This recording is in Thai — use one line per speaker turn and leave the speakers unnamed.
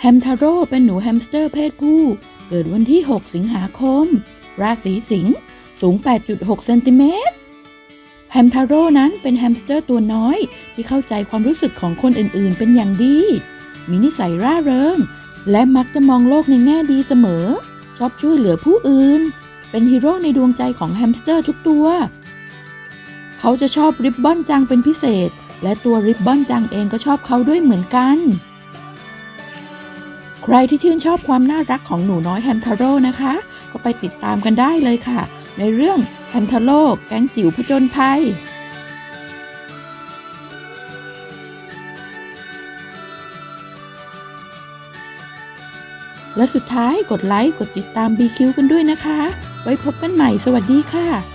แฮมทาโร่เป็นหนูแฮมสเตอร์เพศผู้ เกิดวันที่ 6 สิงหาคม ราศีสิงห์ สูง 8.6 เซนติเมตร แฮมทาโร่นั้นเป็นแฮมสเตอร์ตัวน้อยที่เข้าใจความรู้สึกของคนอื่นๆ เป็นอย่างดี มีนิสัยร่าเริง และมักจะมองโลกในแง่ดีเสมอ ชอบช่วยเหลือผู้อื่น เป็นฮีโร่ในดวงใจของแฮมสเตอร์ทุกตัว เขาจะชอบริบบอนจังเป็นพิเศษ และตัวริบบอนจังเองก็ชอบเขาด้วยเหมือนกัน ใครที่ชื่นชอบความน่ารักของหนูน้อยแฮมทาโร่นะคะ ก็ไปติดตามกันได้เลยค่ะ ในเรื่องแฮมทาโร่แก๊งจิ๋วผจญภัยและสุดท้ายกดไลค์ กดติดตาม BQ กันด้วยนะคะ ไว้พบกันใหม่ สวัสดีค่ะ